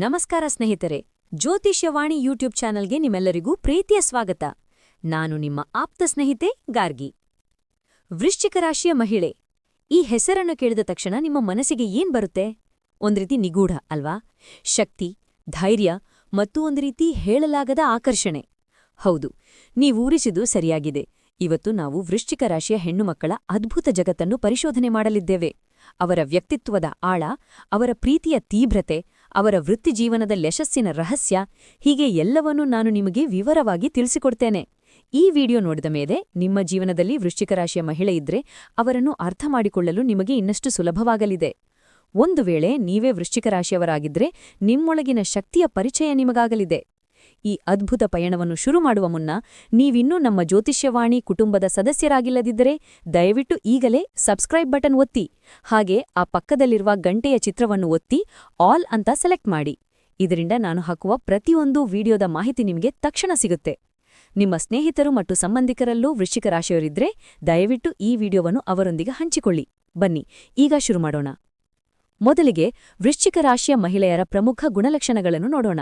ನಮಸ್ಕಾರ ಸ್ನೇಹಿತರೆ ಜ್ಯೋತಿಷ್ಯವಾಣಿ ಯೂಟ್ಯೂಬ್ ಚಾನಲ್ಗೆ ನಿಮ್ಮೆಲ್ಲರಿಗೂ ಪ್ರೀತಿಯ ಸ್ವಾಗತ. ನಾನು ನಿಮ್ಮ ಆಪ್ತ ಸ್ನೇಹಿತೆ ಗಾರ್ಗಿ. ವೃಶ್ಚಿಕ ರಾಶಿಯ ಮಹಿಳೆ, ಈ ಹೆಸರನ್ನು ಕೇಳಿದ ತಕ್ಷಣ ನಿಮ್ಮ ಮನಸ್ಸಿಗೆ ಏನ್ ಬರುತ್ತೆ? ಒಂದು ರೀತಿ ನಿಗೂಢ, ಅಲ್ವಾ? ಶಕ್ತಿ, ಧೈರ್ಯ ಮತ್ತು ಒಂದು ರೀತಿ ಹೇಳಲಾಗದ ಆಕರ್ಷಣೆ. ಹೌದು ನೀವೂರಿಸಿದು ಸರಿಯಾಗಿದೆ. ಇವತ್ತು ನಾವು ವೃಶ್ಚಿಕ ರಾಶಿಯ ಹೆಣ್ಣುಮಕ್ಕಳ ಅದ್ಭುತ ಜಗತ್ತನ್ನು ಪರಿಶೋಧನೆ ಮಾಡಲಿದ್ದೇವೆ. ಅವರ ವ್ಯಕ್ತಿತ್ವದ ಆಳ, ಅವರ ಪ್ರೀತಿಯ ತೀವ್ರತೆ ಅವರ ವೃತ್ತಿಜೀವನದ ಯಶಸ್ಸಿನ ರಹಸ್ಯ, ಹೀಗೆ ಎಲ್ಲವನ್ನೂ ನಾನು ನಿಮಗೆ ವಿವರವಾಗಿ ತಿಳಿಸಿಕೊಡ್ತೇನೆ. ಈ ವಿಡಿಯೋ ನೋಡಿದ ಮೇಲೆ ನಿಮ್ಮ ಜೀವನದಲ್ಲಿ ವೃಶ್ಚಿಕ ರಾಶಿಯ ಮಹಿಳೆ ಇದ್ರೆ ಅವರನ್ನು ಅರ್ಥ ಮಾಡಿಕೊಳ್ಳಲು ನಿಮಗೆ ಇನ್ನಷ್ಟು ಸುಲಭವಾಗಲಿದೆ. ಒಂದು ವೇಳೆ ನೀವೇ ವೃಶ್ಚಿಕ ರಾಶಿಯವರಾಗಿದ್ರೆ ನಿಮ್ಮೊಳಗಿನ ಶಕ್ತಿಯ ಪರಿಚಯ ನಿಮಗಾಗಲಿದೆ. ಈ ಅದ್ಭುತ ಪಯಣವನ್ನು ಶುರು ಮಾಡುವ ಮುನ್ನ ನೀವಿನ್ನೂ ನಮ್ಮ ಜ್ಯೋತಿಷ್ಯವಾಣಿ ಕುಟುಂಬದ ಸದಸ್ಯರಾಗಿಲ್ಲದಿದ್ದರೆ ದಯವಿಟ್ಟು ಈಗಲೇ ಸಬ್ಸ್ಕ್ರೈಬ್ ಬಟನ್ ಒತ್ತಿ, ಹಾಗೆ ಆ ಪಕ್ಕದಲ್ಲಿರುವ ಗಂಟೆಯ ಚಿತ್ರವನ್ನು ಒತ್ತಿ, ಆಲ್ ಅಂತ ಸೆಲೆಕ್ಟ್ ಮಾಡಿ. ಇದರಿಂದ ನಾನು ಹಾಕುವ ಪ್ರತಿಯೊಂದು ವಿಡಿಯೋದ ಮಾಹಿತಿ ನಿಮಗೆ ತಕ್ಷಣ ಸಿಗುತ್ತೆ. ನಿಮ್ಮ ಸ್ನೇಹಿತರು ಮತ್ತು ಸಂಬಂಧಿಕರಲ್ಲೂ ವೃಶ್ಚಿಕ ರಾಶಿಯವರಿದ್ರೆ ದಯವಿಟ್ಟು ಈ ವಿಡಿಯೋವನ್ನು ಅವರೊಂದಿಗೆ ಹಂಚಿಕೊಳ್ಳಿ. ಬನ್ನಿ, ಈಗ ಶುರು ಮಾಡೋಣ. ಮೊದಲಿಗೆ ವೃಶ್ಚಿಕ ರಾಶಿಯ ಮಹಿಳೆಯರ ಪ್ರಮುಖ ಗುಣಲಕ್ಷಣಗಳನ್ನು ನೋಡೋಣ.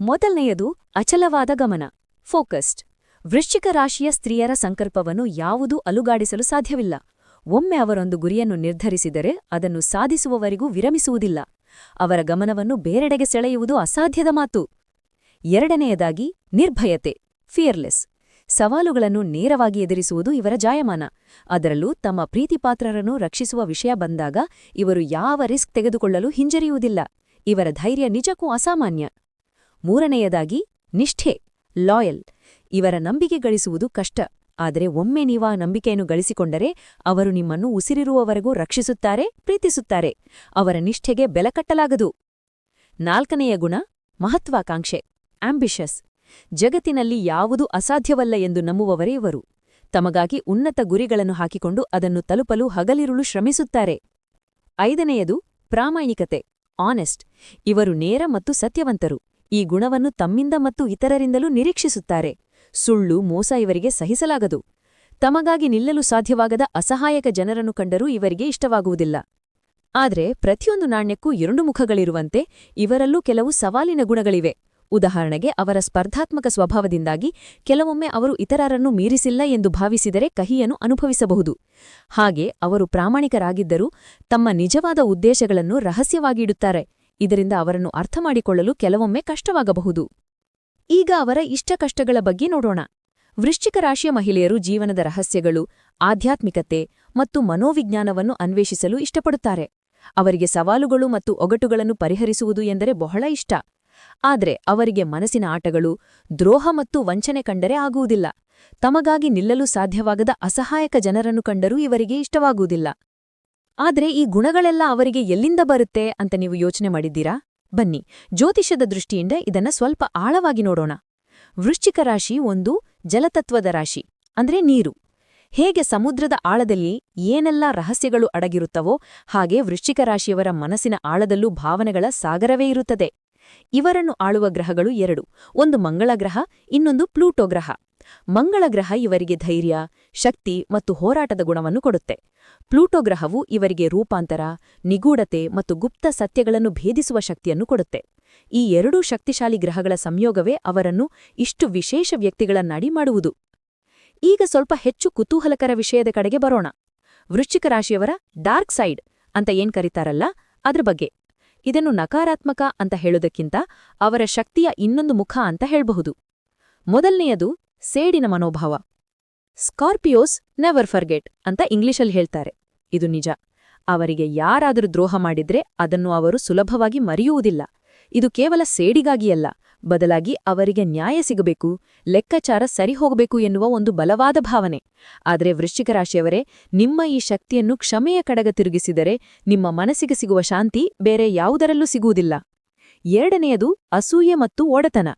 ಮೊದಲನೆಯದು ಅಚಲವಾದ ಗಮನ. ಫೋಕಸ್ಡ್. ವೃಶ್ಚಿಕ ರಾಶಿಯ ಸ್ತ್ರೀಯರ ಸಂಕಲ್ಪವನ್ನು ಯಾವುದೂ ಅಲುಗಾಡಿಸಲು ಸಾಧ್ಯವಿಲ್ಲ. ಒಮ್ಮೆ ಅವರೊಂದು ಗುರಿಯನ್ನು ನಿರ್ಧರಿಸಿದರೆ ಅದನ್ನು ಸಾಧಿಸುವವರೆಗೂ ವಿರಮಿಸುವುದಿಲ್ಲ. ಅವರ ಗಮನವನ್ನು ಬೇರೆಡೆಗೆ ಸೆಳೆಯುವುದು ಅಸಾಧ್ಯದ ಮಾತು. ಎರಡನೆಯದಾಗಿ ನಿರ್ಭಯತೆ ಫಿಯರ್ಲೆಸ್ ಸವಾಲುಗಳನ್ನು ನೇರವಾಗಿ ಎದುರಿಸುವುದು ಇವರ ಜಾಯಮಾನ. ಅದರಲ್ಲೂ ತಮ್ಮ ಪ್ರೀತಿಪಾತ್ರರನ್ನು ರಕ್ಷಿಸುವ ವಿಷಯ ಬಂದಾಗ ಇವರು ಯಾವ ರಿಸ್ಕ್ ತೆಗೆದುಕೊಳ್ಳಲು ಹಿಂಜರಿಯುವುದಿಲ್ಲ. ಇವರ ಧೈರ್ಯ ನಿಜಕ್ಕೂ ಅಸಾಮಾನ್ಯ. ಮೂರನೆಯದಾಗಿ ನಿಷ್ಠೆ ಲಾಯಲ್ ಇವರ ನಂಬಿಕೆ ಗಳಿಸುವುದು ಕಷ್ಟ. ಆದರೆ ಒಮ್ಮೆ ನೀವಾ ನಂಬಿಕೆಯನ್ನು ಗಳಿಸಿಕೊಂಡರೆ ಅವರು ನಿಮ್ಮನ್ನು ಉಸಿರಿರುವವರೆಗೂ ರಕ್ಷಿಸುತ್ತಾರೆ, ಪ್ರೀತಿಸುತ್ತಾರೆ. ಅವರ ನಿಷ್ಠೆಗೆ ಬೆಲಕಟ್ಟಲಾಗದು. ನಾಲ್ಕನೆಯ ಗುಣ, ಮಹತ್ವಾಕಾಂಕ್ಷೆ ಆಂಬಿಷಸ್ ಜಗತ್ತಿನಲ್ಲಿ ಯಾವುದು ಅಸಾಧ್ಯವಲ್ಲ ಎಂದು ನಂಬುವವರೇ ಇವರು. ತಮಗಾಗಿ ಉನ್ನತ ಗುರಿಗಳನ್ನು ಹಾಕಿಕೊಂಡು ಅದನ್ನು ತಲುಪಲು ಹಗಲಿರುಳು ಶ್ರಮಿಸುತ್ತಾರೆ. ಐದನೆಯದು ಪ್ರಾಮಾಣಿಕತೆ ಆನೆಸ್ಟ್ ಇವರು ನೇರ ಮತ್ತು ಸತ್ಯವಂತರು. ಈ ಗುಣವನ್ನು ತಮ್ಮಿಂದ ಮತ್ತು ಇತರರಿಂದಲೂ ನಿರೀಕ್ಷಿಸುತ್ತಾರೆ. ಸುಳ್ಳು ಮೋಸ ಇವರಿಗೆ ಸಹಿಸಲಾಗದು. ತಮಗಾಗಿ ನಿಲ್ಲಲು ಸಾಧ್ಯವಾಗದ ಅಸಹಾಯಕ ಜನರನ್ನು ಕಂಡರೂ ಇವರಿಗೆ ಇಷ್ಟವಾಗುವುದಿಲ್ಲ. ಆದರೆ ಪ್ರತಿಯೊಂದು ನಾಣ್ಯಕ್ಕೂ ಎರಡು ಮುಖಗಳಿರುವಂತೆ ಇವರಲ್ಲೂ ಕೆಲವು ಸವಾಲಿನ ಗುಣಗಳಿವೆ. ಉದಾಹರಣೆಗೆ ಅವರ ಸ್ಪರ್ಧಾತ್ಮಕ ಸ್ವಭಾವದಿಂದಾಗಿ ಕೆಲವೊಮ್ಮೆ ಅವರು ಇತರರನ್ನು ಮೀರಿಸಿಲ್ಲ ಎಂದು ಭಾವಿಸಿದರೆ ಕಹಿಯನ್ನು ಅನುಭವಿಸಬಹುದು. ಹಾಗೆ ಅವರು ಪ್ರಾಮಾಣಿಕರಾಗಿದ್ದರೂ ತಮ್ಮ ನಿಜವಾದ ಉದ್ದೇಶಗಳನ್ನು ರಹಸ್ಯವಾಗಿಡುತ್ತಾರೆ ಇದರಿಂದ ಅವರನ್ನು ಅರ್ಥಮಾಡಿಕೊಳ್ಳಲು ಕೆಲವೊಮ್ಮೆ ಕಷ್ಟವಾಗಬಹುದು. ಈಗ ಅವರ ಇಷ್ಟ ಕಷ್ಟಗಳ ಬಗ್ಗೆ ನೋಡೋಣ. ವೃಶ್ಚಿಕ ರಾಶಿಯ ಮಹಿಳೆಯರು ಜೀವನದ ರಹಸ್ಯಗಳು, ಆಧ್ಯಾತ್ಮಿಕತೆ ಮತ್ತು ಮನೋವಿಜ್ಞಾನವನ್ನು ಅನ್ವೇಷಿಸಲು ಇಷ್ಟಪಡುತ್ತಾರೆ. ಅವರಿಗೆ ಸವಾಲುಗಳು ಮತ್ತು ಒಗಟುಗಳನ್ನು ಪರಿಹರಿಸುವುದು ಎಂದರೆ ಬಹಳ ಇಷ್ಟ. ಆದರೆ ಅವರಿಗೆ ಮನಸ್ಸಿನ ಆಟಗಳು, ದ್ರೋಹ ಮತ್ತು ವಂಚನೆ ಕಂಡರೆ ಆಗುವುದಿಲ್ಲ. ತಮಗಾಗಿ ನಿಲ್ಲಲು ಸಾಧ್ಯವಾಗದ ಅಸಹಾಯಕ ಜನರನ್ನು ಕಂಡರೂ ಇವರಿಗೆ ಇಷ್ಟವಾಗುವುದಿಲ್ಲ. ಆದ್ರೆ ಈ ಗುಣಗಳೆಲ್ಲ ಅವರಿಗೆ ಎಲ್ಲಿಂದ ಬರುತ್ತೆ ಅಂತ ನೀವು ಯೋಚನೆ ಮಾಡಿದ್ದೀರಾ? ಬನ್ನಿ ಜ್ಯೋತಿಷದ ದೃಷ್ಟಿಯಿಂದ ಇದನ್ನ ಸ್ವಲ್ಪ ಆಳವಾಗಿ ನೋಡೋಣ. ವೃಶ್ಚಿಕ ರಾಶಿ ಒಂದು ಜಲತತ್ವದ ರಾಶಿ, ಅಂದ್ರೆ ನೀರು. ಹೇಗೆ ಸಮುದ್ರದ ಆಳದಲ್ಲಿ ಏನೆಲ್ಲ ರಹಸ್ಯಗಳು ಅಡಗಿರುತ್ತವೋ ಹಾಗೆ ವೃಶ್ಚಿಕ ರಾಶಿಯವರ ಮನಸ್ಸಿನ ಆಳದಲ್ಲೂ ಭಾವನೆಗಳ ಸಾಗರವೇ ಇರುತ್ತದೆ. ಇವರನ್ನು ಆಳುವ ಗ್ರಹಗಳು ಎರಡು, ಒಂದು ಮಂಗಳ ಗ್ರಹ ಇನ್ನೊಂದು ಪ್ಲೂಟೋ ಗ್ರಹ. ಮಂಗಳ ಗ್ರಹ ಇವರಿಗೆ ಧೈರ್ಯ, ಶಕ್ತಿ ಮತ್ತು ಹೋರಾಟದ ಗುಣವನ್ನು ಕೊಡುತ್ತೆ. ಪ್ಲೂಟೋ ಗ್ರಹವು ಇವರಿಗೆ ರೂಪಾಂತರ, ನಿಗೂಢತೆ ಮತ್ತು ಗುಪ್ತ ಸತ್ಯಗಳನ್ನು ಭೇದಿಸುವ ಶಕ್ತಿಯನ್ನು ಕೊಡುತ್ತೆ. ಈ ಎರಡೂ ಶಕ್ತಿಶಾಲಿ ಗ್ರಹಗಳ ಸಂಯೋಗವೇ ಅವರನ್ನು ಇಷ್ಟು ವಿಶೇಷ ವ್ಯಕ್ತಿಗಳನ್ನಾಡಿ ಮಾಡುವುದು. ಈಗ ಸ್ವಲ್ಪ ಹೆಚ್ಚು ಕುತೂಹಲಕರ ವಿಷಯದ ಕಡೆಗೆ ಬರೋಣ. ವೃಶ್ಚಿಕ ರಾಶಿಯವರ ಡಾರ್ಕ್ ಸೈಡ್ ಅಂತ ಏನ್ ಕರೀತಾರಲ್ಲ, ಅದ್ರ ಬಗ್ಗೆ. ಇದನ್ನು ನಕಾರಾತ್ಮಕ ಅಂತ ಹೇಳುವುದಕ್ಕಿಂತ ಅವರ ಶಕ್ತಿಯ ಇನ್ನೊಂದು ಮುಖ ಅಂತ ಹೇಳಬಹುದು. ಮೊದಲನೆಯದು ಸೇಡಿನ ಮನೋಭಾವ. ಸ್ಕಾರ್ಪಿಯೋಸ್ ನೆವರ್ ಫರ್ಗೆಟ್ ಅಂತ ಇಂಗ್ಲಿಷಲ್ಲಿ ಹೇಳ್ತಾರೆ. ಇದು ನಿಜ. ಅವರಿಗೆ ಯಾರಾದರೂ ದ್ರೋಹ ಮಾಡಿದ್ರೆ ಅದನ್ನು ಅವರು ಸುಲಭವಾಗಿ ಮರೆಯುವುದಿಲ್ಲ. ಇದು ಕೇವಲ ಸೇಡಿಗಾಗಿಯಲ್ಲ ಬದಲಾಗಿ ಅವರಿಗೆ ನ್ಯಾಯ ಸಿಗಬೇಕು, ಲೆಕ್ಕಾಚಾರ ಸರಿಹೋಗಬೇಕು ಎನ್ನುವ ಒಂದು ಬಲವಾದ ಭಾವನೆ. ಆದರೆ ವೃಶ್ಚಿಕ ರಾಶಿಯವರೇ, ನಿಮ್ಮ ಈ ಶಕ್ತಿಯನ್ನು ಕ್ಷಮೆಯ ಕಡಗ ತಿರುಗಿಸಿದರೆ ನಿಮ್ಮ ಮನಸ್ಸಿಗೆ ಸಿಗುವ ಶಾಂತಿ ಬೇರೆ ಯಾವುದರಲ್ಲೂ ಸಿಗುವುದಿಲ್ಲ. ಎರಡನೆಯದು ಅಸೂಯೆ ಮತ್ತು ಒಡೆತನ.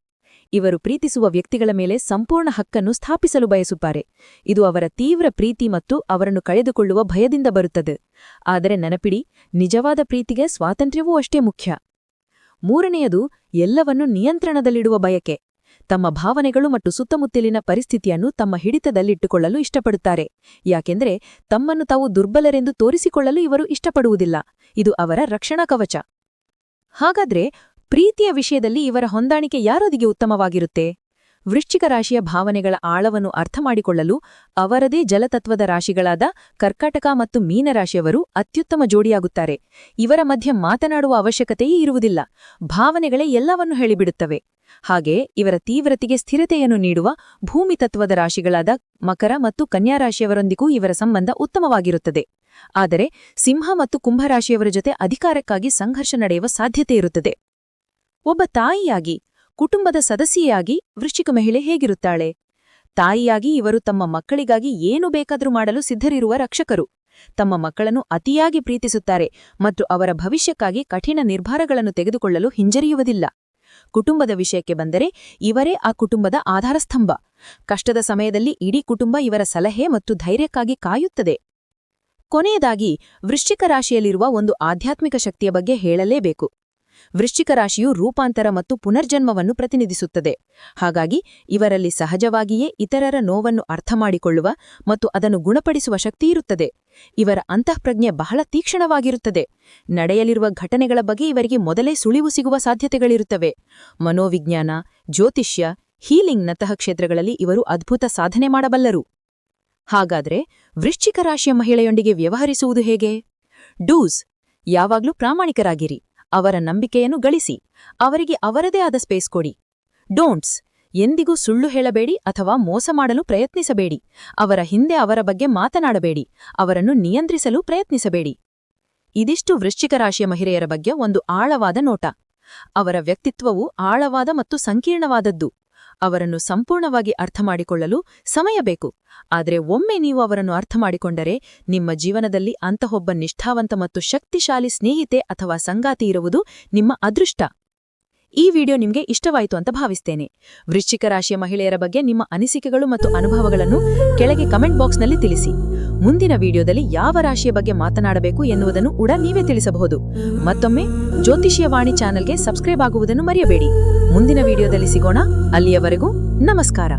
ಇವರು ಪ್ರೀತಿಸುವ ವ್ಯಕ್ತಿಗಳ ಮೇಲೆ ಸಂಪೂರ್ಣ ಹಕ್ಕನ್ನು ಸ್ಥಾಪಿಸಲು ಬಯಸುತ್ತಾರೆ. ಇದು ಅವರ ತೀವ್ರ ಪ್ರೀತಿ ಮತ್ತು ಅವರನ್ನು ಕಳೆದುಕೊಳ್ಳುವ ಭಯದಿಂದ ಬರುತ್ತದೆ. ಆದರೆ ನೆನಪಿಡಿ, ನಿಜವಾದ ಪ್ರೀತಿಗೆ ಸ್ವಾತಂತ್ರ್ಯವೂ ಅಷ್ಟೇ ಮುಖ್ಯ. ಮೂರನೆಯದು, ಎಲ್ಲವನ್ನೂ ನಿಯಂತ್ರಣದಲ್ಲಿಡುವ ಬಯಕೆ. ತಮ್ಮ ಭಾವನೆಗಳು ಮತ್ತು ಸುತ್ತಮುತ್ತಲಿನ ಪರಿಸ್ಥಿತಿಯನ್ನು ತಮ್ಮ ಹಿಡಿತದಲ್ಲಿಟ್ಟುಕೊಳ್ಳಲು ಇಷ್ಟಪಡುತ್ತಾರೆ. ಯಾಕೆಂದರೆ ತಮ್ಮನ್ನು ತಾವು ದುರ್ಬಲರೆಂದು ತೋರಿಸಿಕೊಳ್ಳಲು ಇವರು ಇಷ್ಟಪಡುವುದಿಲ್ಲ. ಇದು ಅವರ ರಕ್ಷಣಾ ಕವಚ. ಹಾಗಾದ್ರೆ ಪ್ರೀತಿಯ ವಿಷಯದಲ್ಲಿ ಇವರ ಹೊಂದಾಣಿಕೆ ಯಾರೊದಿಗೆ ಉತ್ತಮವಾಗಿರುತ್ತೆ? ವೃಶ್ಚಿಕ ರಾಶಿಯ ಭಾವನೆಗಳ ಆಳವನ್ನು ಅರ್ಥಮಾಡಿಕೊಳ್ಳಲು ಅವರದೇ ಜಲತತ್ವದ ರಾಶಿಗಳಾದ ಕರ್ಕಾಟಕ ಮತ್ತು ಮೀನರಾಶಿಯವರು ಅತ್ಯುತ್ತಮ ಜೋಡಿಯಾಗುತ್ತಾರೆ. ಇವರ ಮಧ್ಯೆ ಮಾತನಾಡುವ ಅವಶ್ಯಕತೆಯೇ ಇರುವುದಿಲ್ಲ. ಭಾವನೆಗಳೇ ಎಲ್ಲವನ್ನೂ ಹೇಳಿಬಿಡುತ್ತವೆ. ಹಾಗೆ ಇವರ ತೀವ್ರತೆಗೆ ಸ್ಥಿರತೆಯನ್ನು ನೀಡುವ ಭೂಮಿ ತತ್ವದ ರಾಶಿಗಳಾದ ಮಕರ ಮತ್ತು ಕನ್ಯಾರಾಶಿಯವರೊಂದಿಗೂ ಇವರ ಸಂಬಂಧ ಉತ್ತಮವಾಗಿರುತ್ತದೆ. ಆದರೆ ಸಿಂಹ ಮತ್ತು ಕುಂಭರಾಶಿಯವರ ಜೊತೆ ಅಧಿಕಾರಕ್ಕಾಗಿ ಸಂಘರ್ಷ ನಡೆಯುವ ಸಾಧ್ಯತೆ ಇರುತ್ತದೆ. ಒಬ್ಬ ತಾಯಿಯಾಗಿ, ಕುಟುಂಬದ ಸದಸ್ಯೆಯಾಗಿ ವೃಶ್ಚಿಕ ಮಹಿಳೆ ಹೇಗಿರುತ್ತಾಳೆ? ತಾಯಿಯಾಗಿ ಇವರು ತಮ್ಮ ಮಕ್ಕಳಿಗಾಗಿ ಏನು ಬೇಕಾದರೂ ಮಾಡಲು ಸಿದ್ಧರಿರುವ ರಕ್ಷಕರು. ತಮ್ಮ ಮಕ್ಕಳನ್ನು ಅತಿಯಾಗಿ ಪ್ರೀತಿಸುತ್ತಾರೆ ಮತ್ತು ಅವರ ಭವಿಷ್ಯಕ್ಕಾಗಿ ಕಠಿಣ ನಿರ್ಧಾರಗಳನ್ನು ತೆಗೆದುಕೊಳ್ಳಲು ಹಿಂಜರಿಯುವುದಿಲ್ಲ. ಕುಟುಂಬದ ವಿಷಯಕ್ಕೆ ಬಂದರೆ ಇವರೇ ಆ ಕುಟುಂಬದ ಆಧಾರಸ್ತಂಭ. ಕಷ್ಟದ ಸಮಯದಲ್ಲಿ ಇಡೀ ಕುಟುಂಬ ಇವರ ಸಲಹೆ ಮತ್ತು ಧೈರ್ಯಕ್ಕಾಗಿ ಕಾಯುತ್ತದೆ. ಕೊನೆಯದಾಗಿ, ವೃಶ್ಚಿಕ ರಾಶಿಯಲ್ಲಿರುವ ಒಂದು ಆಧ್ಯಾತ್ಮಿಕ ಶಕ್ತಿಯ ಬಗ್ಗೆ ಹೇಳಲೇಬೇಕು. ವೃಶ್ಚಿಕ ರಾಶಿಯು ರೂಪಾಂತರ ಮತ್ತು ಪುನರ್ಜನ್ಮವನ್ನು ಪ್ರತಿನಿಧಿಸುತ್ತದೆ. ಹಾಗಾಗಿ ಇವರಲ್ಲಿ ಸಹಜವಾಗಿಯೇ ಇತರರ ನೋವನ್ನು ಅರ್ಥಮಾಡಿಕೊಳ್ಳುವ ಮತ್ತು ಅದನ್ನು ಗುಣಪಡಿಸುವ ಶಕ್ತಿಯಿರುತ್ತದೆ ಇವರ ಅಂತಃಪ್ರಜ್ಞೆ ಬಹಳ ತೀಕ್ಷ್ಣವಾಗಿರುತ್ತದೆ. ನಡೆಯಲಿರುವ ಘಟನೆಗಳ ಬಗ್ಗೆ ಇವರಿಗೆ ಮೊದಲೇ ಸುಳಿವು ಸಿಗುವ ಸಾಧ್ಯತೆಗಳಿರುತ್ತವೆ. ಮನೋವಿಜ್ಞಾನ, ಜ್ಯೋತಿಷ್ಯ ಹೀಲಿಂಗ್ನಂತಹ ಕ್ಷೇತ್ರಗಳಲ್ಲಿ ಇವರು ಅದ್ಭುತ ಸಾಧನೆ ಮಾಡಬಲ್ಲರು. ಹಾಗಾದ್ರೆ ವೃಶ್ಚಿಕ ರಾಶಿಯ ಮಹಿಳೆಯೊಂದಿಗೆ ವ್ಯವಹರಿಸುವುದು ಹೇಗೆ? ಡೂಸ್, ಯಾವಾಗ್ಲೂ ಪ್ರಾಮಾಣಿಕರಾಗಿರಿ. ಅವರ ನಂಬಿಕೆಯನ್ನು ಗಳಿಸಿ, ಅವರಿಗೆ ಅವರದೇ ಆದ ಸ್ಪೇಸ್ ಕೊಡಿ. ಡೋಂಟ್ಸ್, ಎಂದಿಗೂ ಸುಳ್ಳು ಹೇಳಬೇಡಿ ಅಥವಾ ಮೋಸ ಮಾಡಲು ಪ್ರಯತ್ನಿಸಬೇಡಿ. ಅವರ ಹಿಂದೆ ಅವರ ಬಗ್ಗೆ ಮಾತನಾಡಬೇಡಿ. ಅವರನ್ನು ನಿಯಂತ್ರಿಸಲು ಪ್ರಯತ್ನಿಸಬೇಡಿ. ಇದಿಷ್ಟು ವೃಶ್ಚಿಕ ರಾಶಿಯ ಮಹಿಳೆಯರ ಬಗ್ಗೆ ಒಂದು ಆಳವಾದ ನೋಟ. ಅವರ ವ್ಯಕ್ತಿತ್ವವು ಆಳವಾದ ಮತ್ತು ಸಂಕೀರ್ಣವಾದದ್ದು. ಅವರನ್ನು ಸಂಪೂರ್ಣವಾಗಿ ಅರ್ಥಮಾಡಿಕೊಳ್ಳಲು ಸಮಯ ಬೇಕು. ಆದರೆ ಒಮ್ಮೆ ನೀವು ಅವರನ್ನು ಅರ್ಥಮಾಡಿಕೊಂಡರೆ ನಿಮ್ಮ ಜೀವನದಲ್ಲಿ ಅಂತಹೊಬ್ಬ ನಿಷ್ಠಾವಂತ ಮತ್ತು ಶಕ್ತಿಶಾಲಿ ಸ್ನೇಹಿತೆ ಅಥವಾ ಸಂಗಾತಿ ಇರುವುದು ನಿಮ್ಮ ಅದೃಷ್ಟ. ಈ ವಿಡಿಯೋ ನಿಮಗೆ ಇಷ್ಟವಾಯಿತು ಅಂತ ಭಾವಿಸ್ತೇನೆ. ವೃಶ್ಚಿಕ ರಾಶಿಯ ಮಹಿಳೆಯರ ಬಗ್ಗೆ ನಿಮ್ಮ ಅನಿಸಿಕೆಗಳು ಮತ್ತು ಅನುಭವಗಳನ್ನು ಕೆಳಗೆ ಕಮೆಂಟ್ ಬಾಕ್ಸ್ನಲ್ಲಿ ತಿಳಿಸಿ. ಮುಂದಿನ ವಿಡಿಯೋದಲ್ಲಿ ಯಾವ ರಾಶಿಯ ಬಗ್ಗೆ ಮಾತನಾಡಬೇಕು ಎನ್ನುವುದನ್ನು ಕೂಡ ನೀವೇ ತಿಳಿಸಬಹುದು. ಮತ್ತೊಮ್ಮೆ, ಜ್ಯೋತಿಷಿಯ ವಾಣಿ ಚಾನೆಲ್ಗೆ ಸಬ್ಸ್ಕ್ರೈಬ್ ಆಗುವುದನ್ನು ಮರೆಯಬೇಡಿ. ಮುಂದಿನ ವಿಡಿಯೋದಲ್ಲಿ ಸಿಗೋಣ. ಅಲ್ಲಿಯವರೆಗೂ ನಮಸ್ಕಾರ.